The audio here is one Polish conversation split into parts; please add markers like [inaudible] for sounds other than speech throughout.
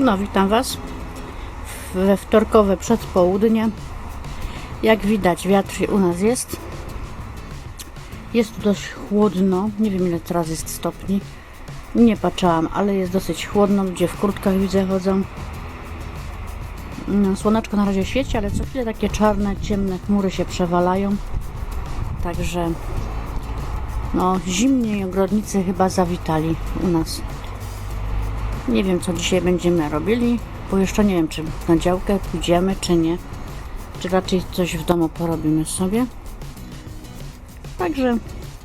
No, witam Was we wtorkowe przedpołudnie. Jak widać, wiatr u nas jest. Jest dość chłodno. Nie wiem, ile teraz jest stopni. Nie patrzałam, ale jest dosyć chłodno. Ludzie w kurtkach widzę chodzą. No, Słoneczko na razie świeci, ale co chwilę takie czarne, ciemne chmury się przewalają. Także no, zimniej ogrodnicy chyba zawitali u nas. Nie wiem, co dzisiaj będziemy robili, bo jeszcze nie wiem, czy na działkę pójdziemy, czy nie. Czy raczej coś w domu porobimy sobie. Także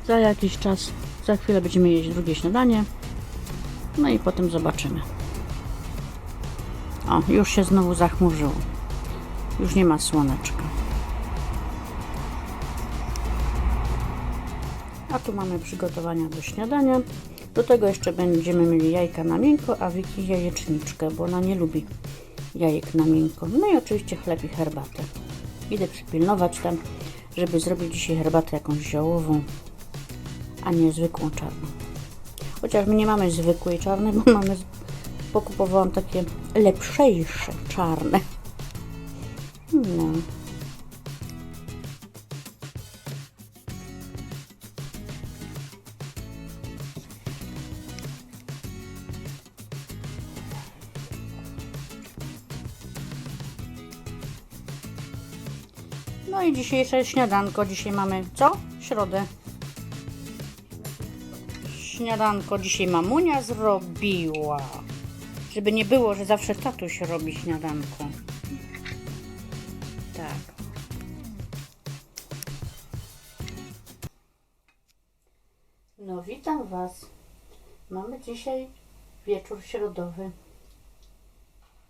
za jakiś czas, za chwilę będziemy jeść drugie śniadanie. No i potem zobaczymy. O, już się znowu zachmurzyło. Już nie ma słoneczka. A tu mamy przygotowania do śniadania. Do tego jeszcze będziemy mieli jajka na miękko, a Wiki jajeczniczkę, bo ona nie lubi jajek na miękko. No i oczywiście chleb i herbatę. Idę przypilnować tam, żeby zrobić dzisiaj herbatę jakąś ziołową, a nie zwykłą czarną. Chociaż my nie mamy zwykłej czarnej, bo mamy, pokupowałam takie lepszejsze czarne. No. No i dzisiejsze śniadanko. Dzisiaj mamy co? Środę. Śniadanko dzisiaj mamunia zrobiła. Żeby nie było, że zawsze tatuś robi śniadanko. Tak. No witam Was. Mamy dzisiaj wieczór środowy.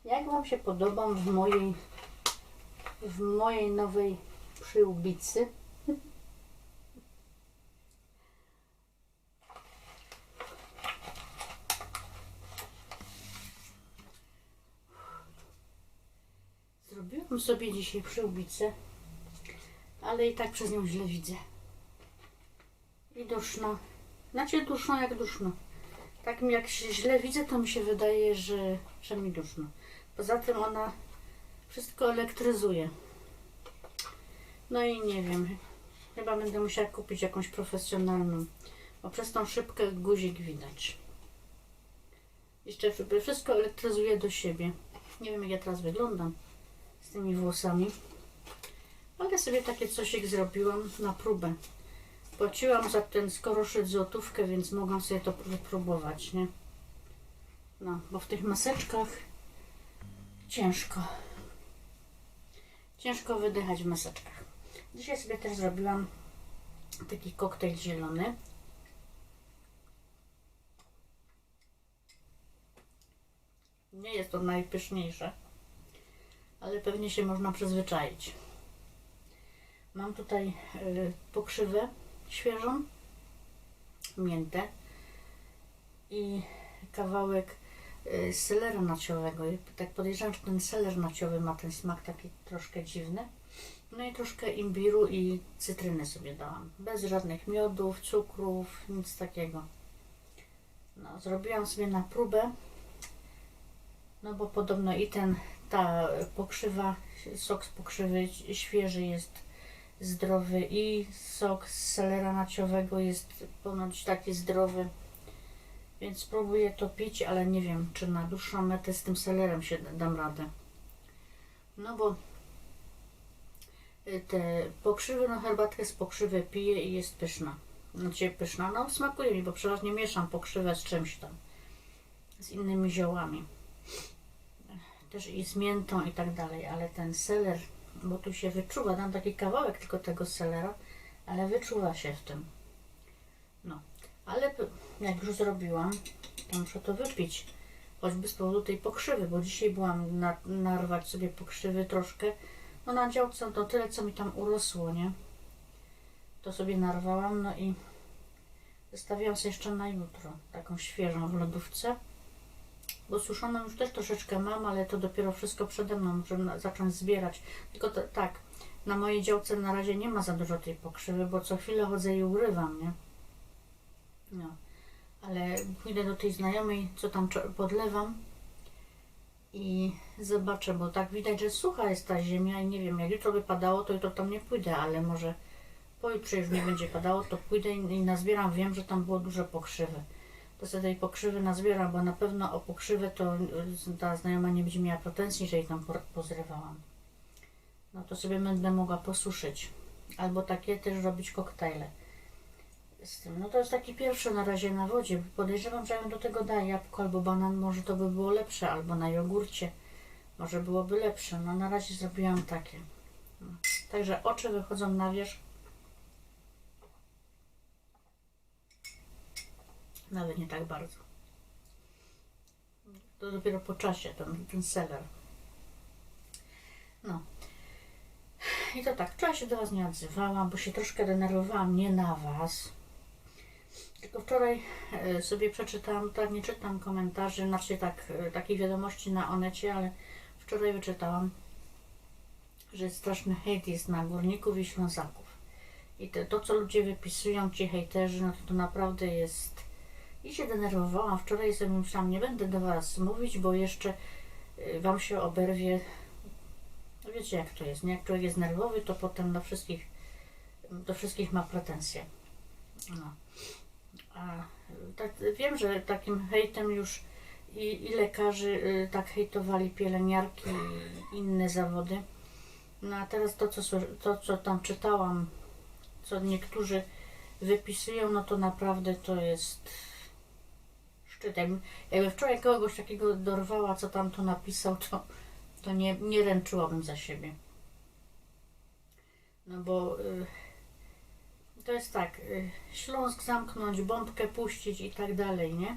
Jak Wam się podobam w mojej w mojej nowej przyłbicy. Zrobiłam sobie dzisiaj przyłbicę, ale i tak przez nią źle widzę. I duszno. Znaczy duszno jak duszno. Tak mi jak się źle widzę, to mi się wydaje, że, że mi duszno. Poza tym ona wszystko elektryzuje. No i nie wiem. Chyba będę musiała kupić jakąś profesjonalną. Bo przez tą szybkę guzik widać. Jeszcze wszystko elektryzuje do siebie. Nie wiem jak ja teraz wyglądam z tymi włosami. Ale sobie takie coś zrobiłam na próbę. Płaciłam za ten skoroszyt złotówkę, więc mogłam sobie to wypróbować, nie? No, bo w tych maseczkach ciężko. Ciężko wydychać w maseczkach. Dzisiaj sobie też zrobiłam taki koktajl zielony. Nie jest to najpyszniejsze, ale pewnie się można przyzwyczaić. Mam tutaj y, pokrzywę świeżą, miętę i kawałek y, selera naciowego. Tak podejrzewam, że ten seler naciowy ma ten smak taki troszkę dziwny. No i troszkę imbiru i cytryny sobie dałam. Bez żadnych miodów, cukrów, nic takiego. No, zrobiłam sobie na próbę. No bo podobno i ten, ta pokrzywa, sok z pokrzywy świeży jest zdrowy i sok z selera naciowego jest ponoć taki zdrowy. Więc spróbuję to pić, ale nie wiem, czy na dłuższą metę z tym selerem się dam radę. No bo te pokrzywy, no herbatkę z pokrzywy piję i jest pyszna. Znaczy pyszna, no smakuje mi, bo przeważnie mieszam pokrzywę z czymś tam. Z innymi ziołami. Też i z miętą i tak dalej, ale ten seler, bo tu się wyczuwa, dam taki kawałek tylko tego selera, ale wyczuwa się w tym. No, ale jak już zrobiłam, to muszę to wypić. Choćby z powodu tej pokrzywy, bo dzisiaj byłam na, narwać sobie pokrzywy troszkę. No na działce to tyle, co mi tam urosło, nie? To sobie narwałam, no i zostawiłam sobie jeszcze na jutro taką świeżą w lodówce. Bo suszoną już też troszeczkę mam, ale to dopiero wszystko przede mną, muszę zacząć zbierać. Tylko to, tak, na mojej działce na razie nie ma za dużo tej pokrzywy, bo co chwilę chodzę i urywam, nie? No, ale pójdę do tej znajomej, co tam podlewam i zobaczę, bo tak widać, że sucha jest ta ziemia i nie wiem, jak jutro by padało, to jutro tam nie pójdę, ale może pojutrze już nie będzie padało, to pójdę i, i nazbieram. Wiem, że tam było dużo pokrzywy. To sobie tej pokrzywy nazbieram, bo na pewno o pokrzywę to y, ta znajoma nie będzie miała pretensji, że jej tam po- pozrywałam. No to sobie będę mogła posuszyć. Albo takie też robić koktajle z tym. No to jest taki pierwszy na razie na wodzie. Podejrzewam, że jak do tego daję jabłko albo banan, może to by było lepsze, albo na jogurcie. Może byłoby lepsze. No na razie zrobiłam takie. No. Także oczy wychodzą na wierzch. Nawet nie tak bardzo. To dopiero po czasie, ten, ten seller. No. I to tak, wczoraj się do Was nie odzywałam, bo się troszkę denerwowałam, nie na Was. Tylko wczoraj e, sobie przeczytałam, tak nie czytam komentarzy, znaczy tak, e, takich wiadomości na Onecie, ale wczoraj wyczytałam, że straszny hejt jest na górników i ślązaków. I to, co ludzie wypisują, ci hejterzy, no to, to naprawdę jest... I się denerwowałam. Wczoraj sobie myślałam, nie będę do Was mówić, bo jeszcze y, Wam się oberwie. No Wiecie, jak to jest, nie? Jak człowiek jest nerwowy, to potem do wszystkich, do wszystkich ma pretensje. No. A tak, wiem, że takim hejtem już i, i lekarze y, tak hejtowali pielęgniarki i inne zawody. No a teraz to, co, to, co tam czytałam, co niektórzy wypisują, no to naprawdę to jest szczyt. Jakby, jakby wczoraj kogoś takiego dorwała, co tam to napisał, to, to nie, nie ręczyłabym za siebie. No bo y, to jest tak, y, Śląsk zamknąć, bombkę puścić i tak dalej, nie?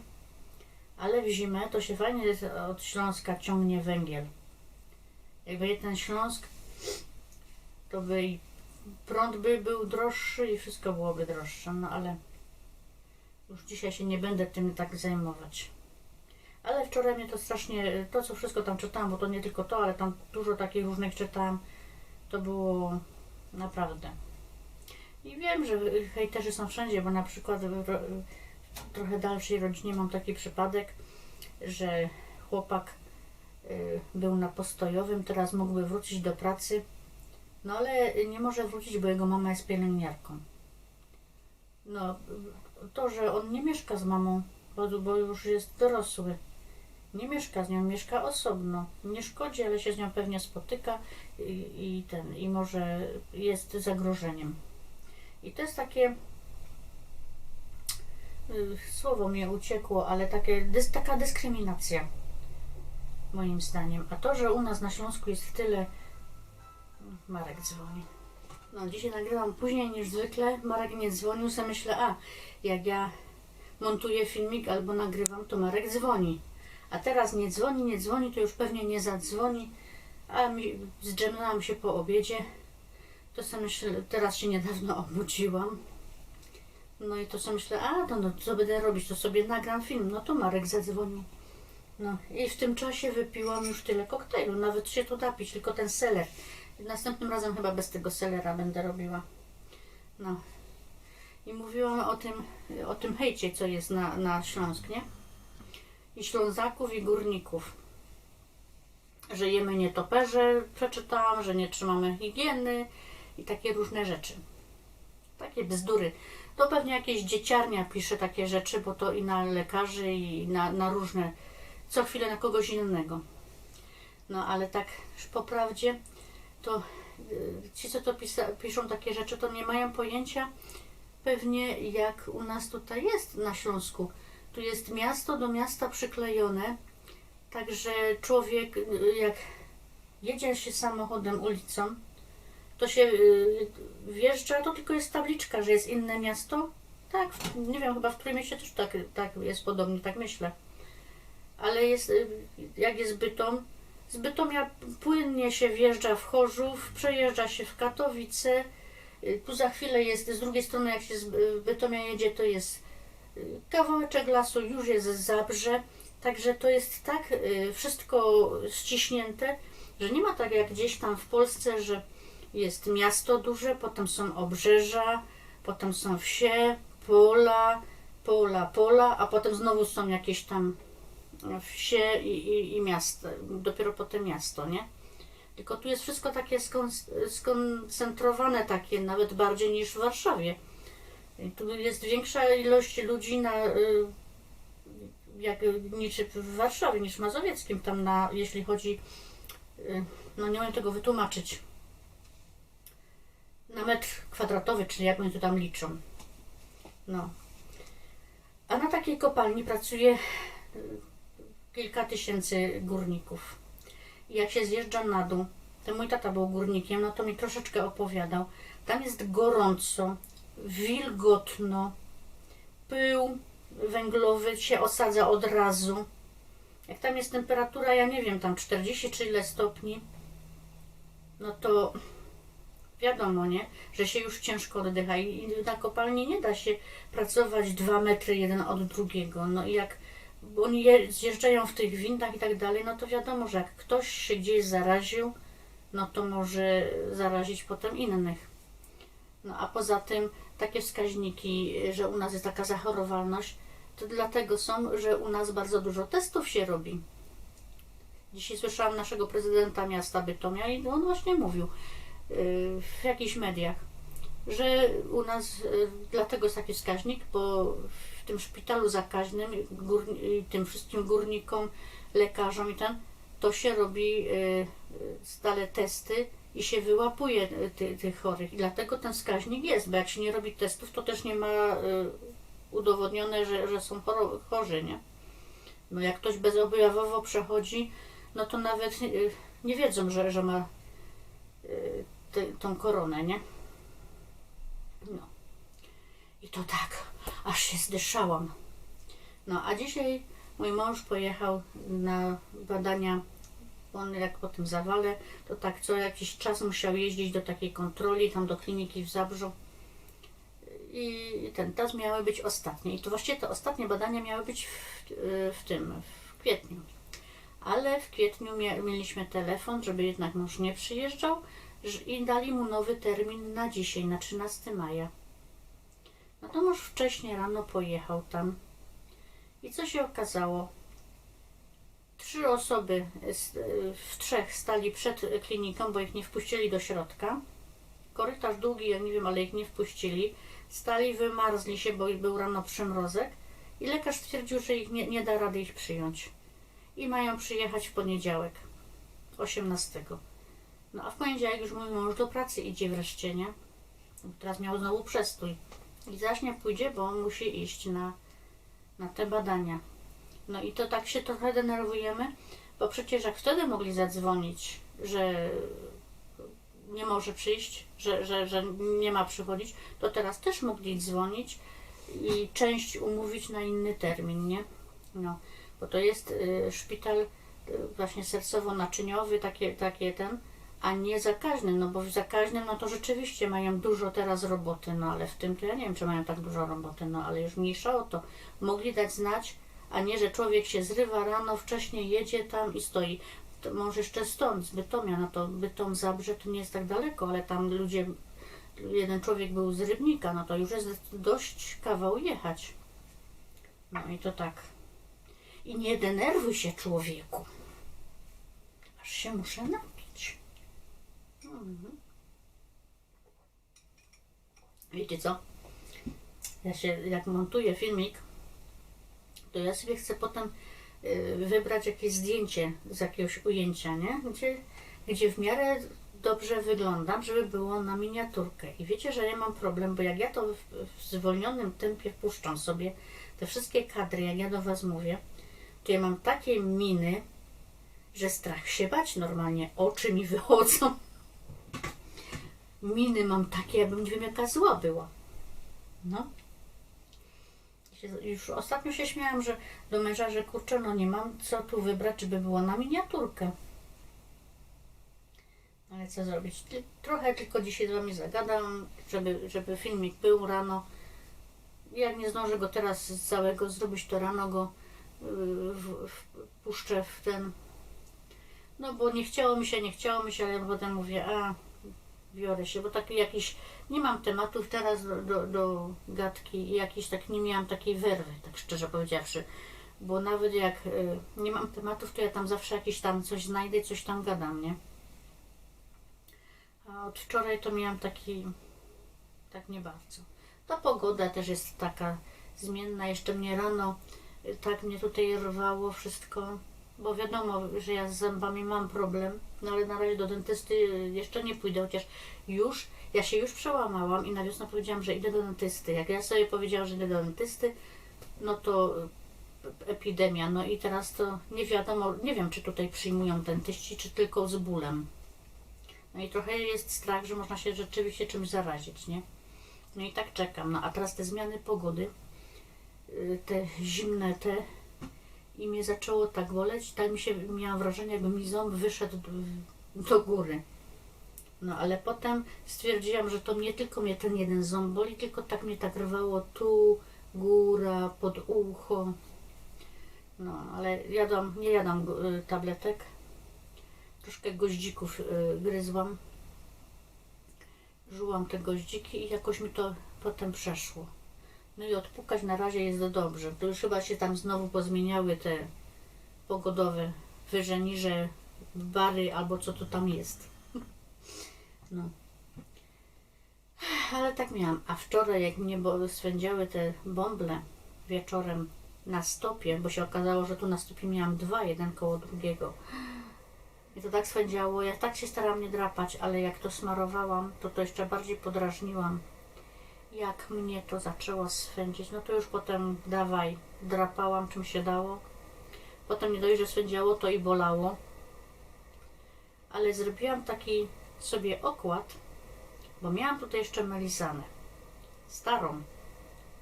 Ale w zimę to się fajnie jest od Śląska ciągnie węgiel. Jakby ten Śląsk, to by i prąd by był droższy i wszystko byłoby droższe, no ale już dzisiaj się nie będę tym tak zajmować. Ale wczoraj mnie to strasznie, to co wszystko tam czytałam, bo to nie tylko to, ale tam dużo takich różnych czytałam, to było naprawdę. I wiem, że hejterzy są wszędzie, bo na przykład w w trochę dalszej rodzinie mam taki przypadek, że chłopak y, był na postojowym, teraz mógłby wrócić do pracy, no ale nie może wrócić, bo jego mama jest pielęgniarką. No, to, że on nie mieszka z mamą, bo, bo już jest dorosły. Nie mieszka z nią, mieszka osobno. Nie szkodzi, ale się z nią pewnie spotyka i, i ten, i może jest zagrożeniem. I to jest takie y, słowo mnie uciekło, ale takie, taka dyskryminacja moim zdaniem. A to, że u nas na Śląsku jest tyle Marek dzwoni. No, dzisiaj nagrywam później niż zwykle. Marek nie dzwonił, sobie myślę, a jak ja montuję filmik albo nagrywam, to Marek dzwoni. A teraz nie dzwoni, nie dzwoni, to już pewnie nie zadzwoni. A mi, zdrzemnęłam się po obiedzie. To sobie myślę, teraz się niedawno obudziłam. No i to sobie myślę, a to no, co będę robić, to sobie nagram film. No to Marek zadzwonił. No i w tym czasie wypiłam już tyle koktajlu, nawet się to napić, tylko ten seler. Następnym razem chyba bez tego selera będę robiła. No. I mówiłam o tym, o tym hejcie, co jest na, na Śląsk, nie? I Ślązaków, i Górników. Że jemy nietoperze, przeczytałam, że nie trzymamy higieny i takie różne rzeczy. Takie bzdury. To pewnie jakieś dzieciarnia pisze takie rzeczy, bo to i na lekarzy, i na, na różne, co chwilę na kogoś innego. No ale tak po prawdzie, to y, ci, co to pisa, piszą takie rzeczy, to nie mają pojęcia pewnie jak u nas tutaj jest na Śląsku. Tu jest miasto do miasta przyklejone, także człowiek y, jak jedzie się samochodem ulicą, to się y, wjeżdża, to tylko jest tabliczka, że jest inne miasto. Tak, nie wiem, chyba w Trójmieście też tak, tak jest podobnie, tak myślę. Ale jest, y, jak jest Bytom, z Bytomia płynnie się wjeżdża w Chorzów, przejeżdża się w Katowice. Y, Tu za chwilę jest, z drugiej strony jak się z By- Bytomia jedzie, to jest kawałeczek lasu, już jest Zabrze. Także to jest tak wszystko ściśnięte, że nie ma tak jak gdzieś tam w Polsce, że jest miasto duże, potem są obrzeża, potem są wsie, pola, pola, pola, a potem znowu są jakieś tam wsie i, i, i miasto, dopiero potem miasto, nie? Tylko tu jest wszystko takie skon- skoncentrowane, takie nawet bardziej niż w Warszawie. Tu jest większa ilość ludzi na, y, jak, niż w Warszawie, niż w Mazowieckim, tam na, jeśli chodzi, y, no nie umiem tego wytłumaczyć, na metr kwadratowy, czyli jak oni to tam liczą. No. A na takiej kopalni pracuje y, kilka tysięcy górników. I jak się zjeżdża na dół, to mój tata był górnikiem, no to mi troszeczkę opowiadał. Tam jest gorąco, wilgotno, pył węglowy się osadza od razu. Jak tam jest temperatura, ja nie wiem, tam 40 czy ile stopni, no to wiadomo, nie, że się już ciężko oddycha i na kopalni nie da się pracować dwa metry jeden od drugiego. No i jak oni je, zjeżdżają w tych windach i tak dalej, no to wiadomo, że jak ktoś się gdzieś zaraził, no to może zarazić potem innych. No a poza tym takie wskaźniki, że u nas jest taka zachorowalność, to dlatego są, że u nas bardzo dużo testów się robi. Dzisiaj słyszałam naszego prezydenta miasta Bytomia i on właśnie mówił w jakichś mediach, że u nas yy, dlatego jest taki wskaźnik, bo w tym szpitalu zakaźnym, górni, tym wszystkim górnikom, lekarzom i ten, to się robi yy, stale testy i się wyłapuje y, ty, tych chorych. I dlatego ten wskaźnik jest, bo jak się nie robi testów, to też nie ma y, udowodnione, że, że są chorzy, nie? No jak ktoś bezobjawowo przechodzi, no to nawet y, nie wiedzą, że, że ma y, tę- tą koronę, nie? No. I to tak, aż się zdyszałam. No, a dzisiaj mój mąż pojechał na badania on jak po tym zawale, to tak co jakiś czas musiał jeździć do takiej kontroli, tam do kliniki w Zabrzu. I ten, teraz miały być ostatnie. I to właściwie te ostatnie badania miały być w, w tym, w kwietniu. Ale w kwietniu mieliśmy telefon, żeby jednak mąż nie przyjeżdżał i dali mu nowy termin na dzisiaj, na 13 maja. No to mąż wcześniej rano pojechał tam. I co się okazało? Trzy osoby w trzech stali przed kliniką, bo ich nie wpuścili do środka. Korytarz długi, ja nie wiem, ale ich nie wpuścili. Stali, wymarzli się, bo był rano przymrozek i lekarz stwierdził, że ich nie, nie da rady ich przyjąć. I mają przyjechać w poniedziałek, 18. No a w poniedziałek już mój mąż do pracy idzie wreszcie, nie? Teraz miał znowu przestój. I zaś nie pójdzie, bo musi iść na, na te badania. No i to tak się trochę denerwujemy, bo przecież jak wtedy mogli zadzwonić, że nie może przyjść, że, że, że nie ma przychodzić, to teraz też mogli dzwonić i część umówić na inny termin, nie? No, bo to jest y, szpital y, właśnie sercowo-naczyniowy, takie, takie ten, a nie zakaźny, no bo w zakaźnym, no to rzeczywiście mają dużo teraz roboty, no ale w tym to ja nie wiem, czy mają tak dużo roboty, no ale już mniejsza o to. Mogli dać znać, a nie, że człowiek się zrywa rano, wcześniej jedzie tam i stoi. To może jeszcze stąd, z Bytomia, no to Bytom Zabrze to nie jest tak daleko, ale tam ludzie, jeden człowiek był z Rybnika, no to już jest dość kawał jechać. No i to tak. I nie denerwuj się człowieku. Aż się muszę napić. Mhm. Wiecie co? Ja się, jak montuję filmik, to ja sobie chcę potem y, wybrać jakieś zdjęcie z jakiegoś ujęcia, nie? Gdzie, gdzie w miarę dobrze wyglądam, żeby było na miniaturkę. I wiecie, że ja mam problem, bo jak ja to w, w zwolnionym tempie puszczam sobie te wszystkie kadry, jak ja do Was mówię, to ja mam takie miny, że strach się bać normalnie. Oczy mi wychodzą. Miny mam takie, jakbym nie wiem jaka zła była. No. Już ostatnio się śmiałam, że do męża, że kurczę, no nie mam co tu wybrać, żeby było na miniaturkę. Ale co zrobić? Trochę tylko dzisiaj z Wami zagadam, żeby, żeby filmik był rano. Jak nie zdążę go teraz całego zrobić, to rano go yy, w, w, puszczę w ten... No bo nie chciało mi się, nie chciało mi się, ale potem mówię, a biorę się, bo taki jakiś, nie mam tematów teraz do, do, do gadki i jakiś tak nie miałam takiej werwy, tak szczerze powiedziawszy, Bo nawet jak y, nie mam tematów, to ja tam zawsze jakieś tam coś znajdę coś tam gadam, nie? A od wczoraj to miałam taki, tak nie bardzo. Ta pogoda też jest taka zmienna. Jeszcze mnie rano y, tak mnie tutaj rwało wszystko, bo wiadomo, że ja z zębami mam problem, no ale na razie do dentysty jeszcze nie pójdę, chociaż już, ja się już przełamałam i na wiosnę powiedziałam, że idę do dentysty. Jak ja sobie powiedziałam, że idę do dentysty, no to y, epidemia, no i teraz to nie wiadomo, nie wiem, czy tutaj przyjmują dentyści, czy tylko z bólem. No i trochę jest strach, że można się rzeczywiście czymś zarazić, nie? No i tak czekam. No a teraz te zmiany pogody, y, te zimne te i mnie zaczęło tak boleć, tak mi się, miałam wrażenie, jakby mi ząb wyszedł do, góry. No ale potem stwierdziłam, że to nie tylko mnie ten jeden ząb boli, tylko tak mnie tak rwało tu, góra, pod ucho. No, ale jadam, nie jadam y, tabletek. Troszkę goździków y, gryzłam. Żułam te goździki i jakoś mi to potem przeszło. No i odpukać na razie jest dobrze. To już chyba się tam znowu pozmieniały te pogodowe wyże, niże, bary albo co to tam jest. [laughs] No. Ale tak miałam. A wczoraj jak mnie swędziały te bąble wieczorem na stopie, bo się okazało, że tu na stopie miałam dwa, jeden koło drugiego. I to tak swędziało, ja tak się starałam nie drapać, ale jak to smarowałam, to to jeszcze bardziej podrażniłam. Jak mnie to zaczęło swędzić, no to już potem dawaj, drapałam czym się dało. Potem nie dość, że swędziało, to i bolało. Ale zrobiłam taki sobie okład, bo miałam tutaj jeszcze melizanę. Starą.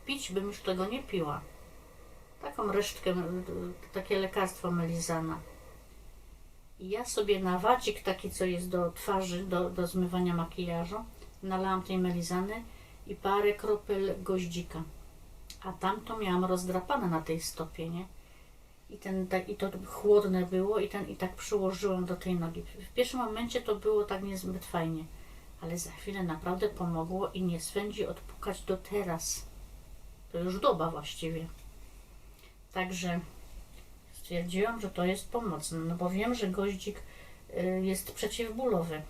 Pić bym już tego nie piła. Taką resztkę, takie lekarstwo melizana. I ja sobie na wacik taki, co jest do twarzy, do, do zmywania makijażu, nalałam tej melizany i parę kropel goździka. A tamto miałam rozdrapane na tej stopie, nie? I, ten, tak, I to chłodne było i, ten, i tak przyłożyłam do tej nogi. W pierwszym momencie to było tak niezbyt fajnie, ale za chwilę naprawdę pomogło i nie swędzi odpukać do teraz. To już doba właściwie. Także stwierdziłam, że to jest pomocne, no bo wiem, że goździk y, jest przeciwbólowy.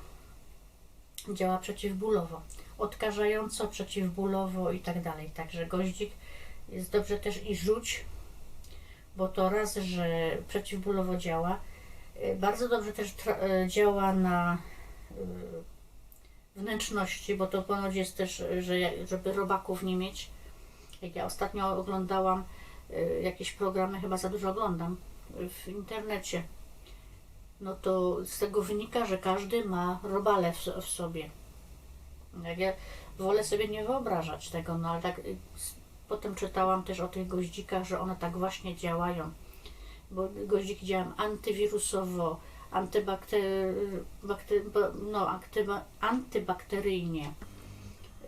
Działa przeciwbólowo, odkażająco, przeciwbólowo i tak dalej. Także goździk jest dobrze też i rzuć, bo to raz, że przeciwbólowo działa, y, bardzo dobrze też y, działa na y, wnętrzności, bo to ponoć jest też, że żeby robaków nie mieć. Jak ja ostatnio oglądałam jakieś programy, chyba za dużo oglądam w internecie, no to z tego wynika, że każdy ma robale w, w sobie. Jak ja wolę sobie nie wyobrażać tego, no ale tak y, potem czytałam też o tych goździkach, że one tak właśnie działają. Bo goździki działają antywirusowo, antybakter, bakter, ba- no, antybakteryjnie.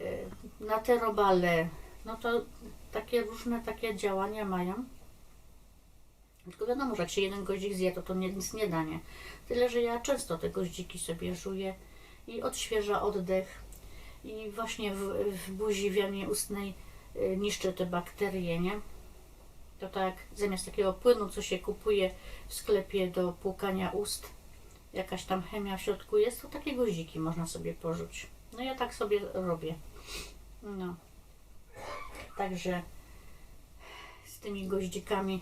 Y, Na te robale, no to takie różne takie działania mają. Tylko wiadomo, że jak się jeden goździk zje, to to nic nie da, nie? Tyle, że ja często te goździki sobie żuję i odświeża oddech i właśnie w, w buzi, w jamie ustnej y, niszczy te bakterie, nie? To tak zamiast takiego płynu, co się kupuje w sklepie do płukania ust, jakaś tam chemia w środku jest, to takie goździki można sobie porzuć. No ja tak sobie robię. No. Także z tymi goździkami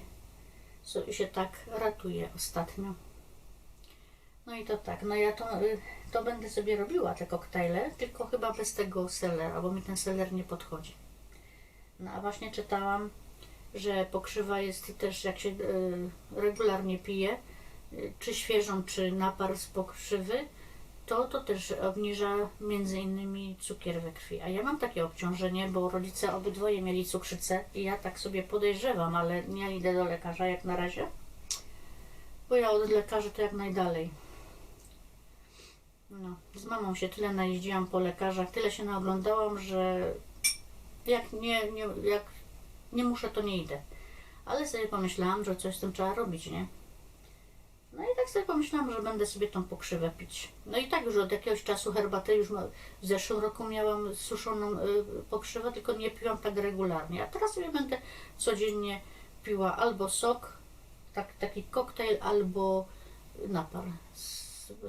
się tak ratuje ostatnio. No i to tak, no ja to, y, to będę sobie robiła te koktajle, tylko chyba bez tego selera, bo mi ten seler nie podchodzi. No a właśnie czytałam, że pokrzywa jest też jak się y, regularnie pije, y, czy świeżą, czy napar z pokrzywy, to to też obniża między innymi cukier we krwi. A ja mam takie obciążenie, bo rodzice obydwoje mieli cukrzycę i ja tak sobie podejrzewam, ale nie idę do lekarza jak na razie, bo ja od lekarza to jak najdalej. No, z mamą się tyle najeździłam po lekarzach, tyle się naoglądałam, że jak nie, nie, jak nie muszę, to nie idę. Ale sobie pomyślałam, że coś z tym trzeba robić, nie? No i tak sobie pomyślałam, że będę sobie tą pokrzywę pić. No i tak już od jakiegoś czasu herbatę już ma, w zeszłym roku miałam suszoną y, pokrzywę, tylko nie piłam tak regularnie. A teraz sobie będę codziennie piła albo sok, tak, taki koktajl, albo napar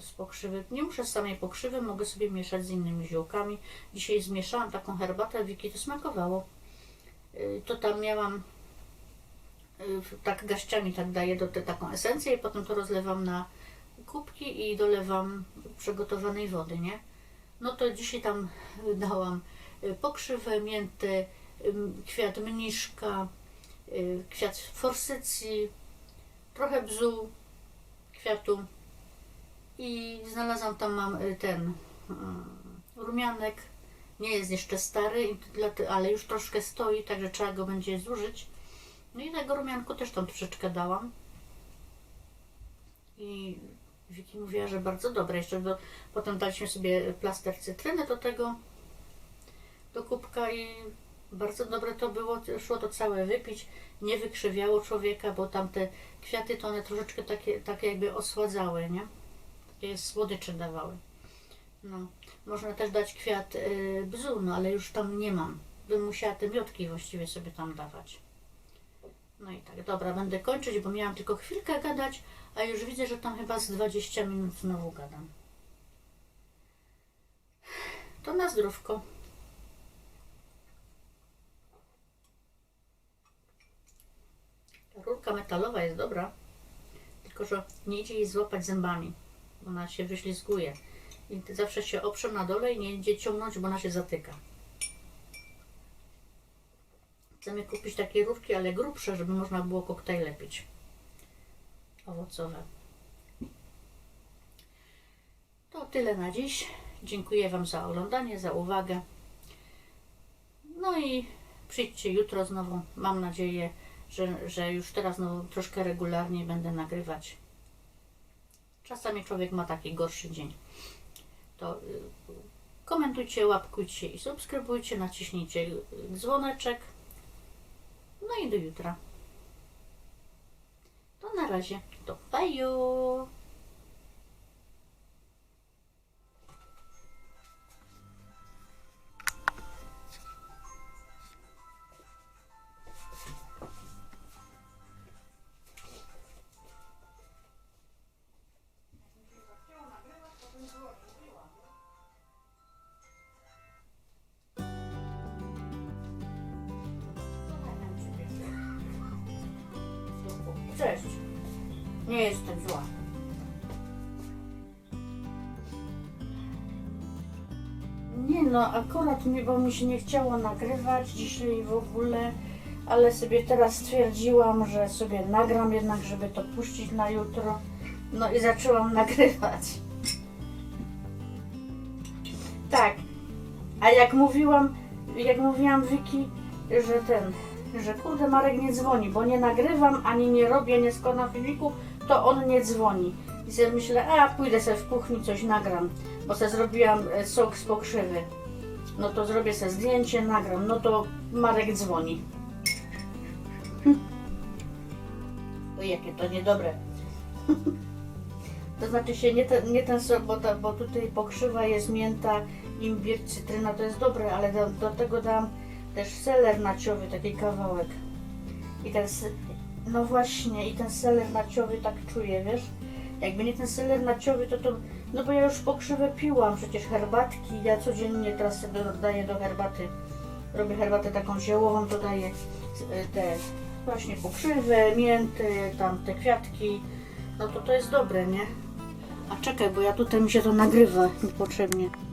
z, pokrzywy. Nie muszę samej pokrzywy, mogę sobie mieszać z innymi ziołkami. Dzisiaj zmieszałam taką herbatę, Wiki to smakowało. Y, To tam miałam y, tak gaściami tak daję do te, taką esencję i potem to rozlewam na kubki i dolewam przygotowanej wody, nie? No to dzisiaj tam y, dałam pokrzywę, miętę, ym, kwiat mniszka, kwiat forsycji, trochę bzu, kwiatu i znalazłam tam mam y, ten mm, rumianek. Nie jest jeszcze stary, ale już troszkę stoi, także trzeba go będzie zużyć. No i tego rumianku też tam troszeczkę dałam. I Wiki mówiła, że bardzo dobre. Jeszcze do, potem daliśmy sobie plaster cytryny do tego, do kubka i bardzo dobre to było. Szło to całe wypić. Nie wykrzywiało człowieka, bo tamte kwiaty to one troszeczkę takie, takie jakby osładzały, nie? Słodycze dawały. No. Można też dać kwiat y, bzu, no ale już tam nie mam. Bym musiała te miotki właściwie sobie tam dawać. No i tak, dobra, będę kończyć, bo miałam tylko chwilkę gadać, a już widzę, że tam chyba z 20 minut znowu gadam. To na zdrówko. Rurka metalowa jest dobra, tylko że nie idzie jej złapać zębami. Ona się wyślizguje. I zawsze się oprze na dole i nie idzie ciągnąć, bo ona się zatyka. Chcemy kupić takie rurki, ale grubsze, żeby można było koktajle pić. Owocowe. To tyle na dziś. Dziękuję Wam za oglądanie, za uwagę. No i przyjdźcie jutro znowu. Mam nadzieję, że, że już teraz znowu troszkę regularniej będę nagrywać. Czasami człowiek ma taki gorszy dzień. To y, komentujcie, łapkujcie i subskrybujcie, naciśnijcie dzwoneczek. No i do jutra. To na razie. To baju! Nie no, akurat mi, bo mi się nie chciało nagrywać dzisiaj w ogóle, ale sobie teraz stwierdziłam, że sobie nagram jednak, żeby to puścić na jutro. No i zaczęłam [laughs] nagrywać. Tak. A jak mówiłam, jak mówiłam Wiki, że ten, że kurde Marek nie dzwoni, bo nie nagrywam, ani nie robię, nie składam filmiku, to on nie dzwoni. I sobie myślę, a pójdę sobie w kuchni coś nagram, bo sobie zrobiłam e, sok z pokrzywy. No to zrobię sobie zdjęcie, nagram, no to Marek dzwoni. Hm. O jakie to niedobre. [laughs] To znaczy się nie ten, nie ten sok, bo, ta, bo tutaj pokrzywa jest mięta, imbir, cytryna, to jest dobre, ale do, do tego dam też seler naciowy, taki kawałek. I se- no właśnie, i ten seler naciowy tak czuję, wiesz? Jakby nie ten seler naciowy, to to, no bo ja już pokrzywę piłam, przecież herbatki, ja codziennie teraz sobie dodaję do herbaty, robię herbatę taką ziołową, dodaję e, te właśnie pokrzywę, mięty, tam te kwiatki, no to to jest dobre, nie? A czekaj, bo ja tutaj mi się to nagrywa niepotrzebnie.